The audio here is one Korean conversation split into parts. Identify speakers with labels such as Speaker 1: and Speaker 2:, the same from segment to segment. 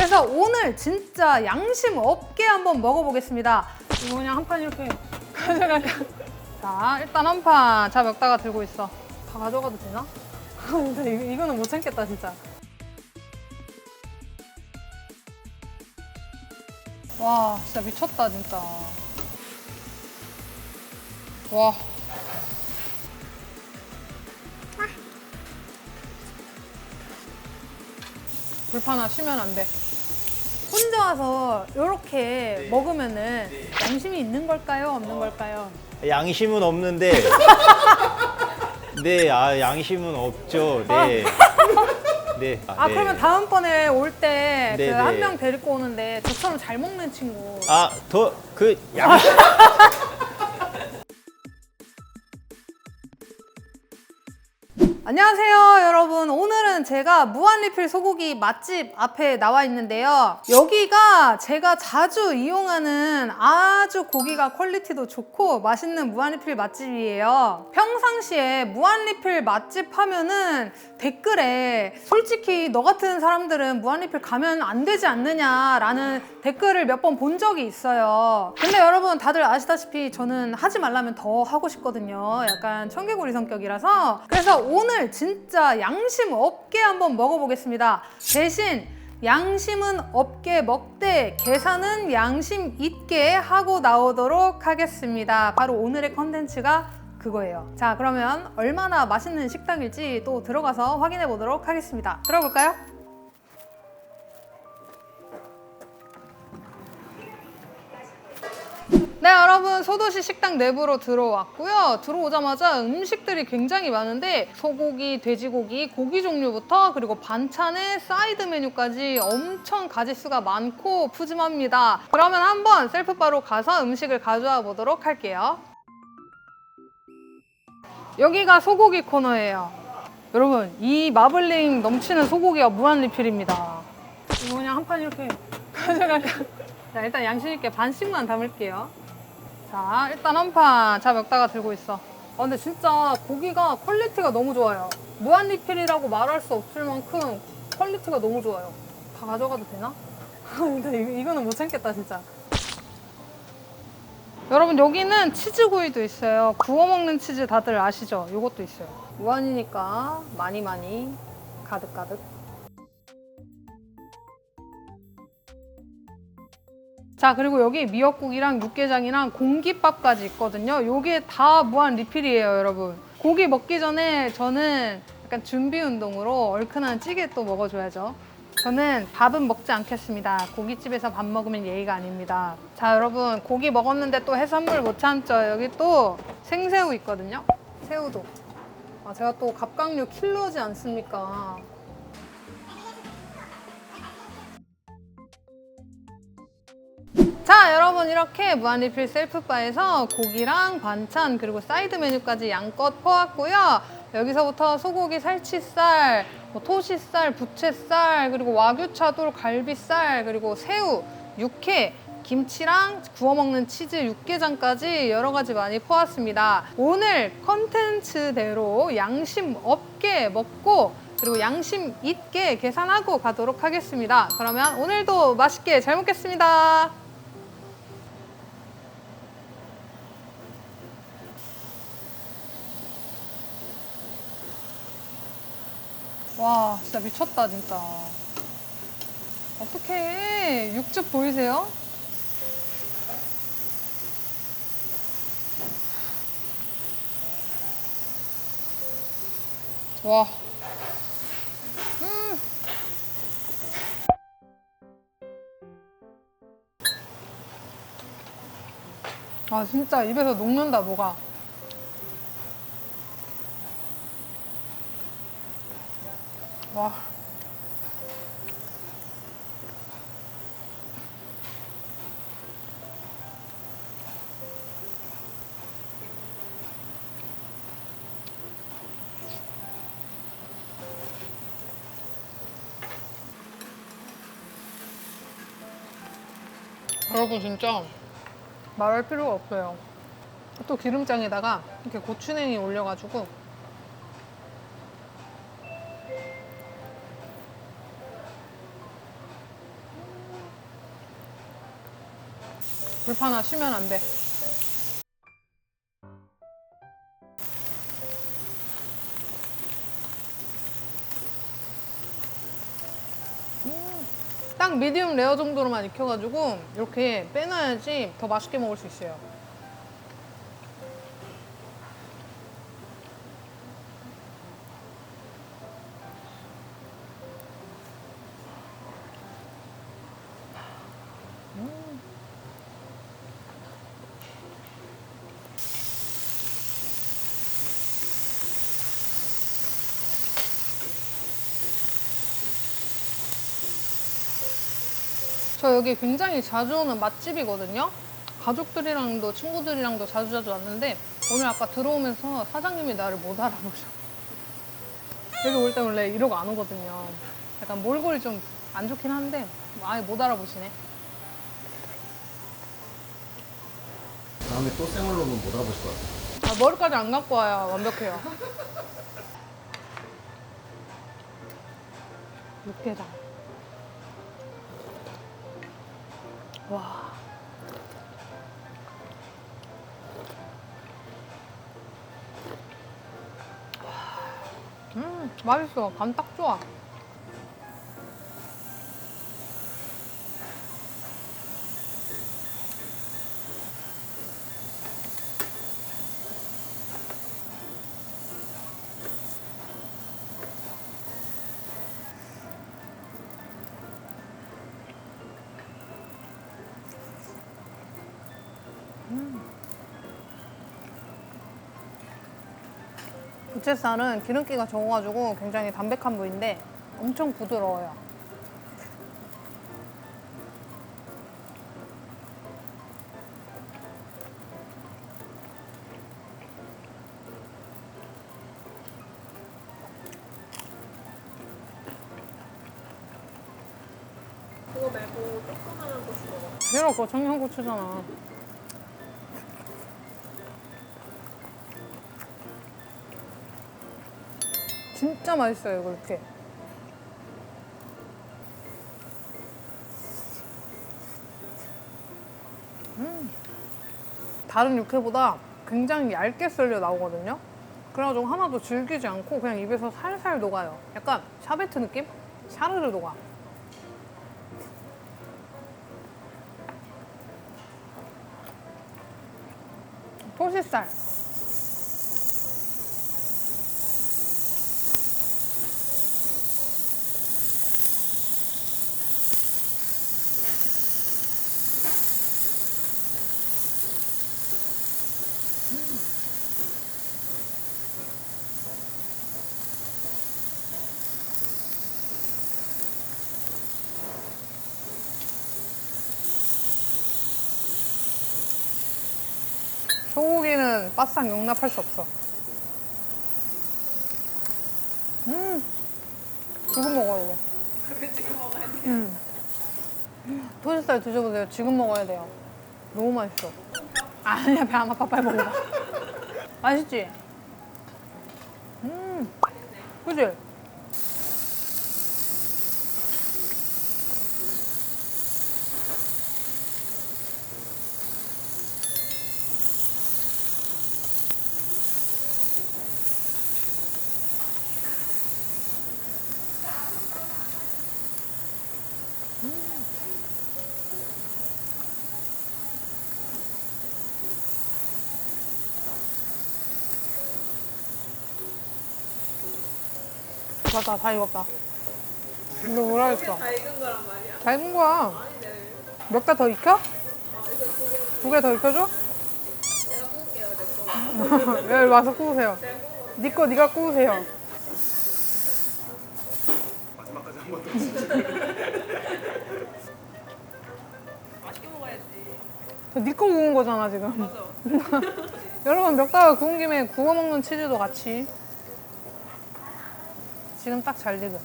Speaker 1: 그래서 오늘 진짜 양심 없게 한번 먹어보겠습니다. 이거 그냥 한 판 이렇게 가져갈까? 자, 일단 한 판. 자, 몇 다가 들고 있어. 다 가져가도 되나? 근데 이- 이거는 못 참겠다, 진짜. 와, 진짜 미쳤다, 진짜. 와. 불판 하나 쉬면 안 돼. 혼자 와서 이렇게 먹으면은 양심이 있는 걸까요? 없는 걸까요?
Speaker 2: 양심은 없는데 네, 아 양심은 없죠. 네. 네.
Speaker 1: 아
Speaker 2: 네.
Speaker 1: 그러면 다음번에 올 때 그
Speaker 2: 네,
Speaker 1: 한
Speaker 2: 네.
Speaker 1: 명 데리고 오는데 저처럼 잘 먹는 친구
Speaker 2: 아, 더 그 양심
Speaker 1: 안녕하세요 여러분. 오늘은 제가 무한리필 소고기 맛집 앞에 나와 있는데요. 여기가 제가 자주 이용하는 아주 고기가 퀄리티도 좋고 맛있는 무한리필 맛집이에요. 평상시에 무한리필 맛집 하면은 댓글에 솔직히 너 같은 사람들은 무한리필 가면 안 되지 않느냐 라는 댓글을 몇 번 본 적이 있어요. 근데 여러분 다들 아시다시피 저는 하지 말라면 더 하고 싶거든요. 약간 청개구리 성격이라서. 그래서 오늘 진짜 양심 없게 한번 먹어보겠습니다. 대신 양심은 없게 먹되 계산은 양심 있게 하고 나오도록 하겠습니다. 바로 오늘의 컨텐츠가 그거예요. 자, 그러면 얼마나 맛있는 식당일지 또 들어가서 확인해 보도록 하겠습니다. 들어볼까요? 네, 여러분 소도시 식당 내부로 들어왔고요. 들어오자마자 음식들이 굉장히 많은데 소고기, 돼지고기, 고기 종류부터 그리고 반찬에 사이드 메뉴까지 엄청 가짓수가 많고 푸짐합니다. 그러면 한번 셀프바로 가서 음식을 가져와 보도록 할게요. 여기가 소고기 코너예요. 여러분, 이 마블링 넘치는 소고기가 무한 리필입니다. 이거 그냥 한 판 이렇게 가져갈까? 자, 일단 양심 있게 반씩만 담을게요. 자, 일단 한 판. 자, 몇 다가 들고 있어. 아, 근데 진짜 고기가 퀄리티가 너무 좋아요. 무한 리필이라고 말할 수 없을 만큼 퀄리티가 너무 좋아요. 다 가져가도 되나? 근데 이- 이거는 못 참겠다, 진짜. 여러분, 여기는 치즈구이도 있어요. 구워 먹는 치즈 다들 아시죠? 이것도 있어요. 무한이니까 많이 많이 가득가득. 자 그리고 여기 미역국이랑 육개장이랑 공깃밥까지 있거든요. 요게 다 무한 리필이에요 여러분. 고기 먹기 전에 저는 약간 준비 운동으로 얼큰한 찌개 또 먹어줘야죠. 저는 밥은 먹지 않겠습니다. 고깃집에서 밥 먹으면 예의가 아닙니다. 자 여러분 고기 먹었는데 또 해산물 못 참죠. 여기 또 생새우 있거든요. 새우도. 아, 제가 또 갑각류 킬러지 않습니까 자 여러분 이렇게 무한리필 셀프바에서 고기랑 반찬 그리고 사이드 메뉴까지 양껏 퍼왔고요 여기서부터 소고기 살치살 뭐 토시살 부채살 그리고 와규 차돌 갈비살 그리고 새우 육회 김치랑 구워 먹는 치즈 육개장까지 여러 가지 많이 퍼왔습니다. 오늘 컨텐츠대로 양심 없게 먹고 그리고 양심 있게 계산하고 가도록 하겠습니다. 그러면 오늘도 맛있게 잘 먹겠습니다. 와, 진짜 미쳤다, 진짜. 어떡해. 육즙 보이세요? 와. 음. 아, 진짜 입에서 녹는다, 뭐가. 와. 여러분 진짜 말할 필요가 없어요. 또 기름장에다가 이렇게 고추냉이 올려가지고 불판 하시면 안 돼. 음, 딱 미디움 레어 정도로만 익혀가지고 이렇게 빼놔야지 더 맛있게 먹을 수 있어요. 저 여기 굉장히 자주 오는 맛집이거든요. 가족들이랑도 친구들이랑도 자주 자주 왔는데 오늘 아까 들어오면서 사장님이 나를 못 알아보셔. 여기 올 때 원래 이러고 안 오거든요. 약간 몰골이 좀 안 좋긴 한데 아예 못 알아보시네.
Speaker 3: 다음에 또 생얼로 오면 못 알아보실 것 같아요.
Speaker 1: 아, 머리까지 안 갖고 와야 완벽해요. 육개장. 와. 음, 맛있어. 간 딱 좋아. 부채살은 기름기가 적어가지고 굉장히 담백한 부위인데 엄청 부드러워요.
Speaker 4: 그거 말고 조그만한 고추 먹어.
Speaker 1: 얘가 그거 청양고추잖아. 진짜 맛있어요, 이거 이렇게. 음. 다른 육회보다 굉장히 얇게 썰려 나오거든요. 그래가지고 하나도 질기지 않고 그냥 입에서 살살 녹아요. 약간 샤베트 느낌? 샤르르 녹아. 토시살. 바싹 용납할 수 없어. 음, 지금 먹어야 돼.
Speaker 4: 지금 먹어야 돼.
Speaker 1: 음. 토시살 드셔보세요. 지금 먹어야 돼요. 너무 맛있어. 아니야, 배 안 아파. 빨리 먹어봐. 맛있지? 맞다, 다 익었다. 이거 뭐라 했어?
Speaker 4: 다 익은 거란 말이야?
Speaker 1: 다 익은 거야.
Speaker 4: 아니네.
Speaker 1: 몇 개 더 익혀?
Speaker 4: 어, 이거 두 개.
Speaker 1: 두 개 더 익혀줘?
Speaker 4: 내가 구울게요, 내 거.
Speaker 1: 여기 와서 구우세요.
Speaker 4: 구워.
Speaker 1: 네거 네가 구우세요.
Speaker 4: 맛있게 먹어야지.
Speaker 1: 네거 구운 거잖아 지금.
Speaker 4: 맞아.
Speaker 1: 여러분 멱다가 구운 김에 구워 먹는 치즈도 같이. 지금 딱 잘 익은.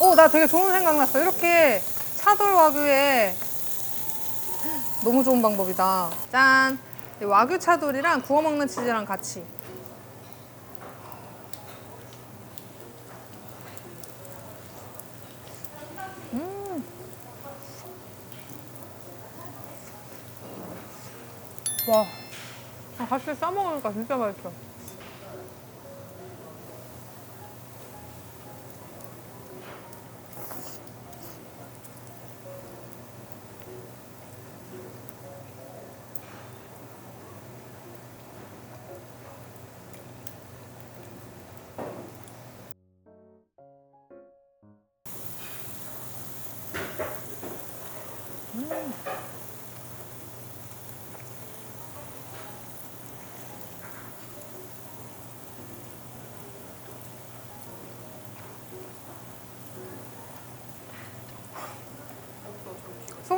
Speaker 1: 오, 나 되게 좋은 생각 났어. 이렇게 차돌 와규에 너무 좋은 방법이다. 짠. 이 와규 차돌이랑 구워 먹는 치즈랑 같이. 음. 와, 아, 같이 싸 먹으니까 진짜 맛있어.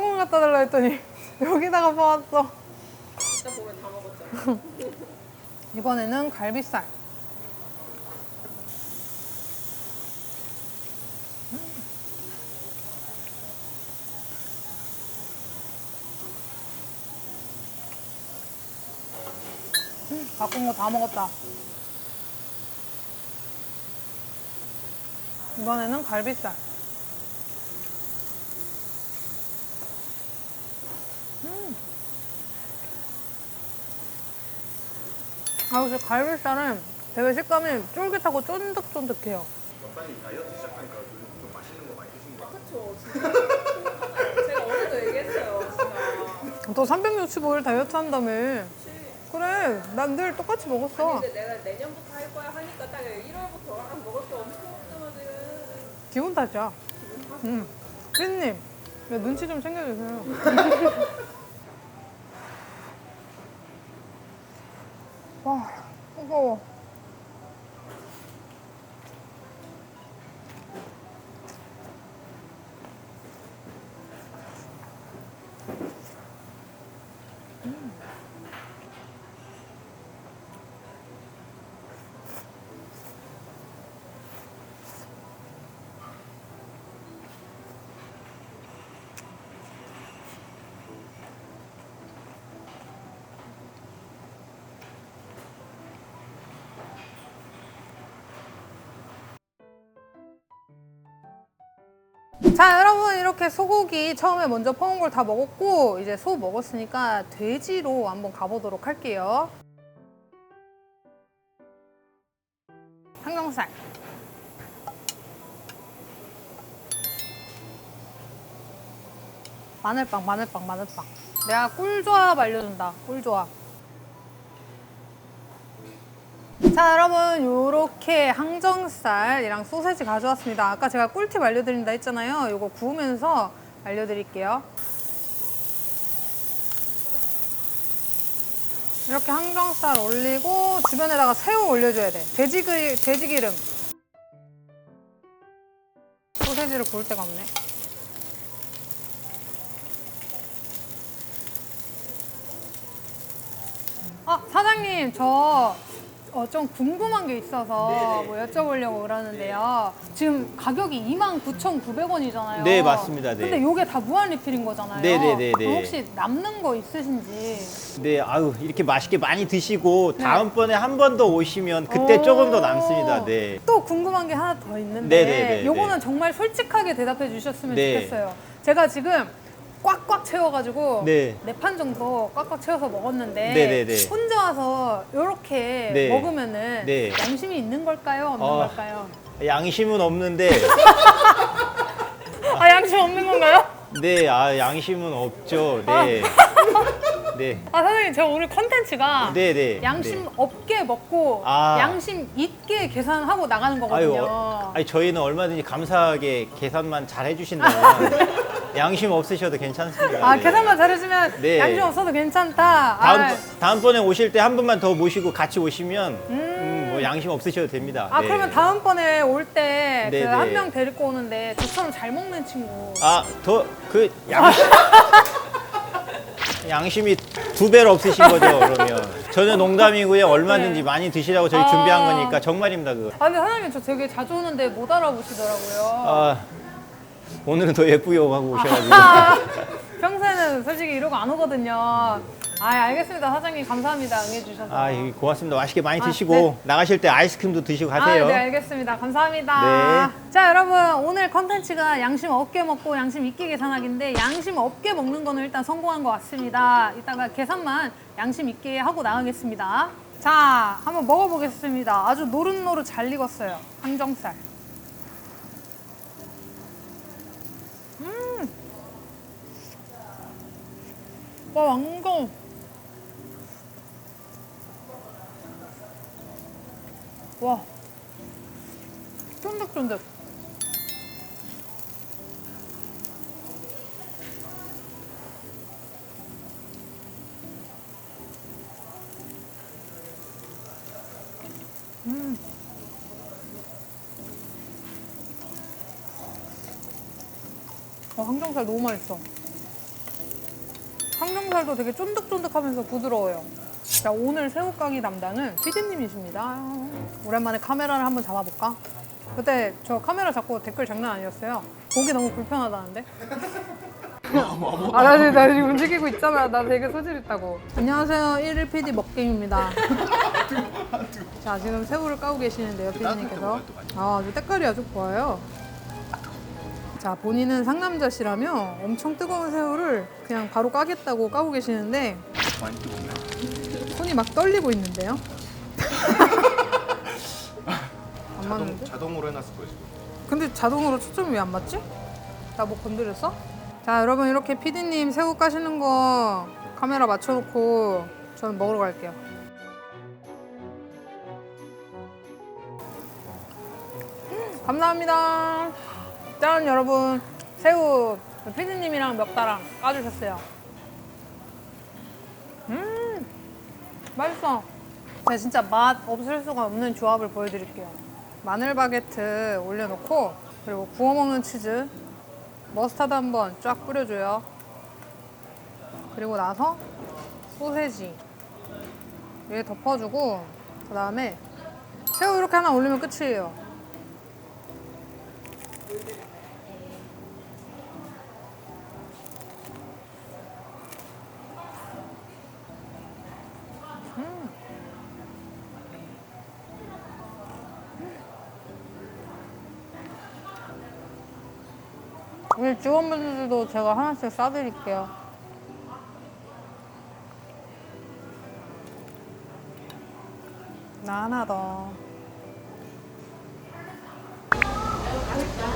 Speaker 1: 소금 갖다 달라 했더니 여기다가 퍼왔어.
Speaker 4: 이따 보면 다 먹었잖아.
Speaker 1: 이번에는 갈비살. 음, 바꾼 거 다 먹었다. 이번에는 갈비살. 아, 근데 갈비살은 되게 식감이 쫄깃하고 쫀득쫀득해요.
Speaker 4: 아, 그쵸. 진짜. 제가 어제도 얘기했어요. 진짜.
Speaker 1: 또 365일 다이어트 한다며. 그래, 난 늘 똑같이 먹었어.
Speaker 4: 근데 내가 내년부터 할 거야 하니까 딱 1월부터 아, 먹을 게 엄청 없잖아 지금.
Speaker 1: 기분 탓이야. 응. 피디님, 야, 눈치 좀 챙겨주세요. 와, 무거워. 자, 여러분 이렇게 소고기 처음에 먼저 퍼온 걸 다 먹었고 이제 소 먹었으니까 돼지로 한번 가보도록 할게요. 항정살. 마늘빵, 마늘빵, 마늘빵. 내가 꿀조합 알려준다. 꿀조합. 자 여러분 요렇게 항정살이랑 소세지 가져왔습니다. 아까 제가 꿀팁 알려드린다 했잖아요. 요거 구우면서 알려드릴게요. 이렇게 항정살 올리고 주변에다가 새우 올려줘야 돼. 돼지기, 돼지기름. 소세지를 구울 데가 없네. 아 사장님 저 어, 좀 궁금한 게 있어서 뭐 여쭤보려고 그러는데요. 지금 가격이 29,900원이잖아요.
Speaker 2: 네, 맞습니다. 네.
Speaker 1: 근데 이게 다 무한 리필인 거잖아요.
Speaker 2: 네, 네, 네,
Speaker 1: 그럼
Speaker 2: 네.
Speaker 1: 혹시 남는 거 있으신지?
Speaker 2: 네, 아유 이렇게 맛있게 많이 드시고
Speaker 1: 네.
Speaker 2: 다음번에 한 번 더 오시면 그때 조금 더
Speaker 1: 오.
Speaker 2: 남습니다. 네.
Speaker 1: 또 궁금한 게 하나 더 있는데
Speaker 2: 네, 네, 네,
Speaker 1: 요거는
Speaker 2: 네.
Speaker 1: 정말 솔직하게 대답해 주셨으면
Speaker 2: 네.
Speaker 1: 좋겠어요. 제가 지금 꽉꽉 채워가지고
Speaker 2: 네.
Speaker 1: 네 판 정도 꽉꽉 채워서 먹었는데
Speaker 2: 네, 네, 네.
Speaker 1: 혼자 와서 이렇게
Speaker 2: 네.
Speaker 1: 먹으면은
Speaker 2: 네.
Speaker 1: 양심이 있는 걸까요? 없는
Speaker 2: 어.
Speaker 1: 걸까요?
Speaker 2: 양심은 없는데
Speaker 1: 아 양심 없는 건가요?
Speaker 2: 네, 아 양심은 없죠. 네. 네.
Speaker 1: 아 사장님 제가 오늘 컨텐츠가
Speaker 2: 네, 네.
Speaker 1: 양심
Speaker 2: 네.
Speaker 1: 없게 먹고
Speaker 2: 아.
Speaker 1: 양심 있게 계산하고 나가는
Speaker 2: 아유,
Speaker 1: 거거든요.
Speaker 2: 어, 아니 저희는 얼마든지 감사하게 계산만 잘 해주신다면 양심 없으셔도 괜찮습니다.
Speaker 1: 아
Speaker 2: 네.
Speaker 1: 계산만 잘해주면
Speaker 2: 네.
Speaker 1: 양심 없어도 괜찮다.
Speaker 2: 다음
Speaker 1: 아,
Speaker 2: 다음번에 오실 때 한 분만 더 모시고 같이 오시면 음, 뭐 양심 없으셔도 됩니다.
Speaker 1: 아
Speaker 2: 네.
Speaker 1: 그러면 다음번에 올때그
Speaker 2: 네,
Speaker 1: 한
Speaker 2: 네.
Speaker 1: 명 데리고 오는데 저처럼 잘 먹는 친구.
Speaker 2: 아 더 그 양심 양심이 두 배로 없으신 거죠 그러면 저는 농담이고요 얼마든지
Speaker 1: 네.
Speaker 2: 많이 드시라고 저희
Speaker 1: 아.
Speaker 2: 준비한 거니까 정말입니다 그거.
Speaker 1: 아 근데 사장님 저 되게 자주 오는데 못 알아보시더라고요.
Speaker 2: 아 오늘은 더 예쁘게 오셔가지고
Speaker 1: 아, 평소에는 솔직히 이러고 안 오거든요. 아 알겠습니다 사장님 감사합니다 응해 주셔서.
Speaker 2: 아, 예, 고맙습니다. 맛있게 많이
Speaker 1: 아,
Speaker 2: 드시고
Speaker 1: 네.
Speaker 2: 나가실 때 아이스크림도 드시고 가세요.
Speaker 1: 아, 네, 알겠습니다. 감사합니다.
Speaker 2: 네.
Speaker 1: 자, 여러분, 오늘 컨텐츠가 양심 없게 먹고 양심 있게 계산하기인데, 양심 없게 먹는 거는 일단 성공한 것 같습니다. 이따가 계산만 양심 있게 하고 나가겠습니다. 자, 한번 먹어보겠습니다. 아주 노릇노릇 잘 익었어요. 항정살. 음! 와, 완전. 와. 쫀득쫀득. 항정살 너무 맛있어. 항정살도 되게 쫀득쫀득하면서 부드러워요. 자, 오늘 새우깡이 담당은 피디님이십니다. 오랜만에 카메라를 한번 잡아볼까? 그때 저 카메라 잡고 댓글 장난 아니었어요. 보기 너무 불편하다는데? 아, 나 지금, 나 지금 움직이고 있잖아. 나 되게 소질 있다고. 안녕하세요. 1일 PD 먹갱입니다. 자, 지금 새우를 까고 계시는데요, PD님께서. 아, 아주 때깔이 아주 좋아요. 자, 본인은 상남자시라며 엄청 뜨거운 새우를 그냥 바로 까겠다고 까고 계시는데
Speaker 3: 많이 뜨겁네요.
Speaker 1: 손이 막 떨리고 있는데요? 안 맞는데?
Speaker 3: 자동으로 해놨을 거예요 지금.
Speaker 1: 근데 자동으로 초점이 왜 안 맞지? 나 뭐 건드렸어? 자 여러분 이렇게 피디님 새우 까시는 거 카메라 맞춰놓고 저는 먹으러 갈게요 음, 감사합니다 짠 여러분 새우 피디님이랑 몇 다랑 까주셨어요 음 맛있어 네, 진짜 맛 없을 수가 없는 조합을 보여드릴게요. 마늘 바게트 올려놓고 그리고 구워 먹는 치즈 머스타드 한번 쫙 뿌려줘요. 그리고 나서 소세지 위에 덮어주고 그 다음에 새우 이렇게 하나 올리면 끝이에요. 우리 직원분들도 제가 하나씩 싸드릴게요. 나 하나 더.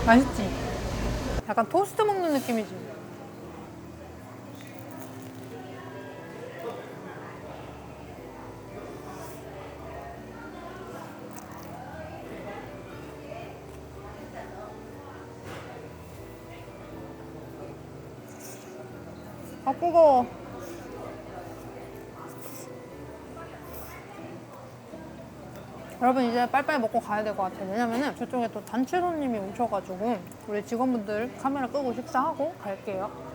Speaker 1: 맛있지? 약간 토스트 먹는 느낌이지? 아, 뜨거워. 여러분 이제 빨리빨리 먹고 가야 될 것 같아요. 왜냐면은 저쪽에 또 단체 손님이 오셔가지고 우리 직원분들 카메라 끄고 식사하고 갈게요.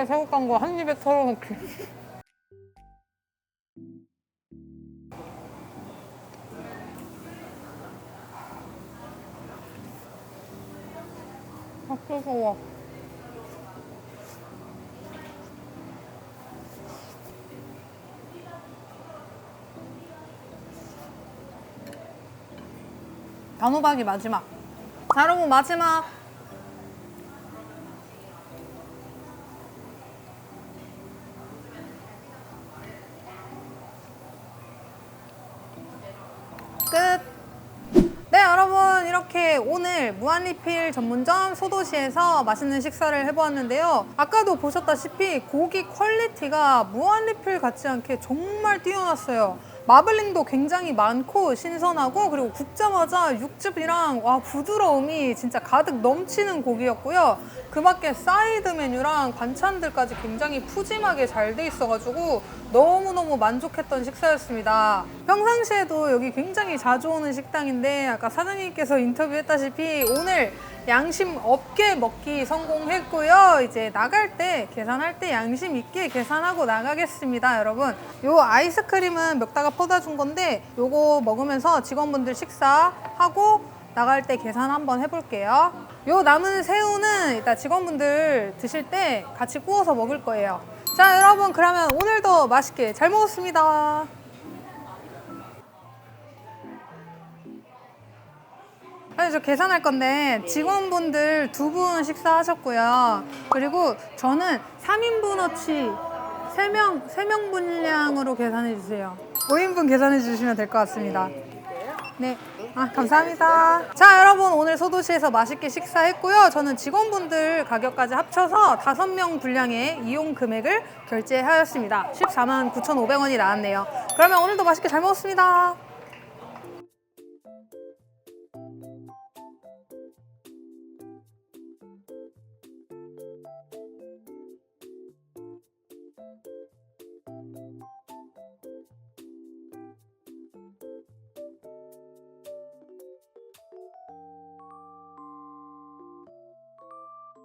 Speaker 1: 힘들게 새우깡 거한 입에 털어놓기. 아, 뜨거워. 단호박이 마지막. 자, 여러분, 마지막. 이렇게 오늘 무한리필 전문점 소도시에서 맛있는 식사를 해보았는데요. 아까도 보셨다시피 고기 퀄리티가 무한리필 같지 않게 정말 뛰어났어요. 마블링도 굉장히 많고 신선하고 그리고 굽자마자 육즙이랑 와 부드러움이 진짜 가득 넘치는 고기였고요. 그 밖에 사이드 메뉴랑 반찬들까지 굉장히 푸짐하게 잘 돼 있어가지고 너무너무 만족했던 식사였습니다. 평상시에도 여기 굉장히 자주 오는 식당인데 아까 사장님께서 인터뷰했다시피 오늘 양심 없게 먹기 성공했고요. 이제 나갈 때 계산할 때 양심 있게 계산하고 나가겠습니다, 여러분. 요 아이스크림은 먹다가 퍼다 준 건데 요거 먹으면서 직원분들 식사하고 나갈 때 계산 한번 해볼게요. 요 남은 새우는 이따 직원분들 드실 때 같이 구워서 먹을 거예요. 자, 여러분 그러면 오늘도 맛있게 잘 먹었습니다. 아니, 저 계산할 건데 직원분들 두 분 식사하셨고요. 그리고 저는 3인분어치 3명, 3명 분량으로 계산해 주세요. 5인분 계산해 주시면 될 것 같습니다. 네. 아, 감사합니다. 자, 여러분 오늘 소도시에서 맛있게 식사했고요. 저는 직원분들 가격까지 합쳐서 5명 분량의 이용 금액을 결제하였습니다. 14만 9,500원이 나왔네요. 그러면 오늘도 맛있게 잘 먹었습니다.